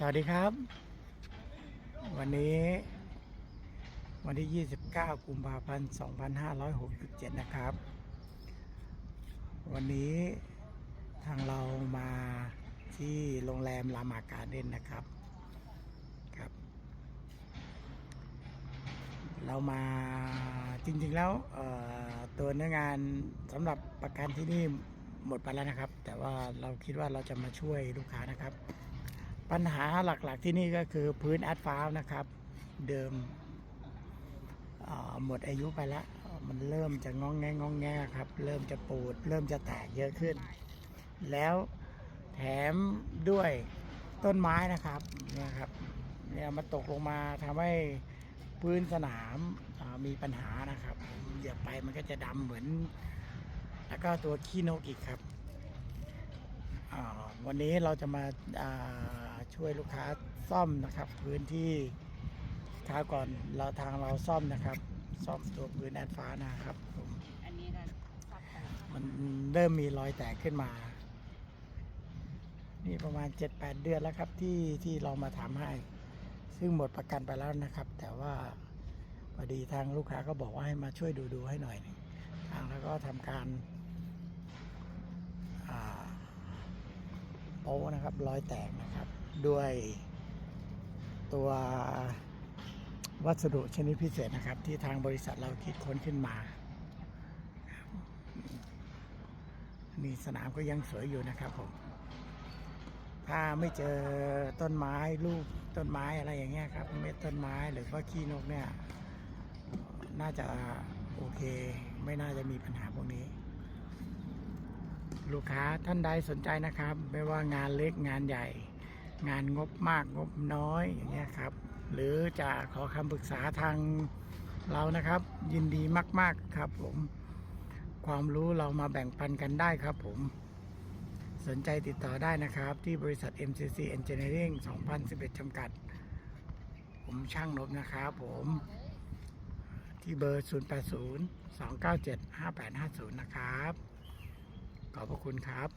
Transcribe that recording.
สวัสดีครับ วันนี้ วันที่ 29 กุมภาพันธ์ 2567 นะครับ วันนี้ทางเรามาที่โรงแรมลามาการเด้นนะครับครับ เรามาจริงๆแล้วตัวเนื้องานสำหรับประกันที่นี่หมดไปแล้วนะครับ แต่ว่าเราคิดว่าเราจะมาช่วยลูกค้านะครับ ปัญหาหลักๆที่นี่ก็คือพื้นแอดฟ้านะครับ เดิมหมดอายุไปแล้ว มันเริ่มจะงองแงงองแงครับ เริ่มจะปูด เริ่มจะแตกเยอะขึ้น แล้วแถมด้วยต้นไม้นะครับเนี่ยครับเนี่ยมันตกลงมาทำให้พื้นสนามมีปัญหานะครับเหยียบไปมันก็จะดำเหมือน แล้วก็ตัวขี้นกอีกครับวันนี้เราจะมาา ช่วยลูกค้าซ่อมนะครับ พื้นที่คราก่อนเราทางเราซ่อมนะครับ ซ่อมตัวพื้นแอดฟ้านะครับผมอันนี้นะซับไปมันเริ่มมีรอยแตกขึ้นมา นี่ประมาณ 7-8 เดือนแล้วครับที่ที่เรามาทำให้ ซึ่งหมดประกันไปแล้วนะครับ แต่ว่าพอดีทางลูกค้าก็บอกว่าให้มาช่วยดูดูให้หน่อยหนึ่งทางแล้วก็ทำการโป๊นะครับ รอยแตกนะครับ ด้วยตัววัสดุชนิดพิเศษนะครับ ที่ทางบริษัทเราคิดค้นขึ้นมา นี่สนามก็ยังสวยอยู่นะครับผม ถ้าไม่เจอต้นไม้ลูกต้นไม้อะไรอย่างเงี้ยครับเม็ดต้นไม้หรือว่าขี้นกเนี่ย น่าจะโอเค ไม่น่าจะมีปัญหาพวกนี้ ลูกค้าท่านใดสนใจนะครับ ไม่ว่างานเล็กงานใหญ่ งานงบมากงบน้อยอย่างเงี้ยครับ หรือจะขอคำปรึกษาทางเรานะครับ ยินดีมาก ๆครับผม ความรู้เรามาแบ่งปันกันได้ครับผม สนใจติดต่อได้นะครับ ที่บริษัท MCC Engineering 2011 จำกัด ผมช่างนบนะครับผม ที่เบอร์ 080 297 5850 นะครับ ขอบพระคุณครับ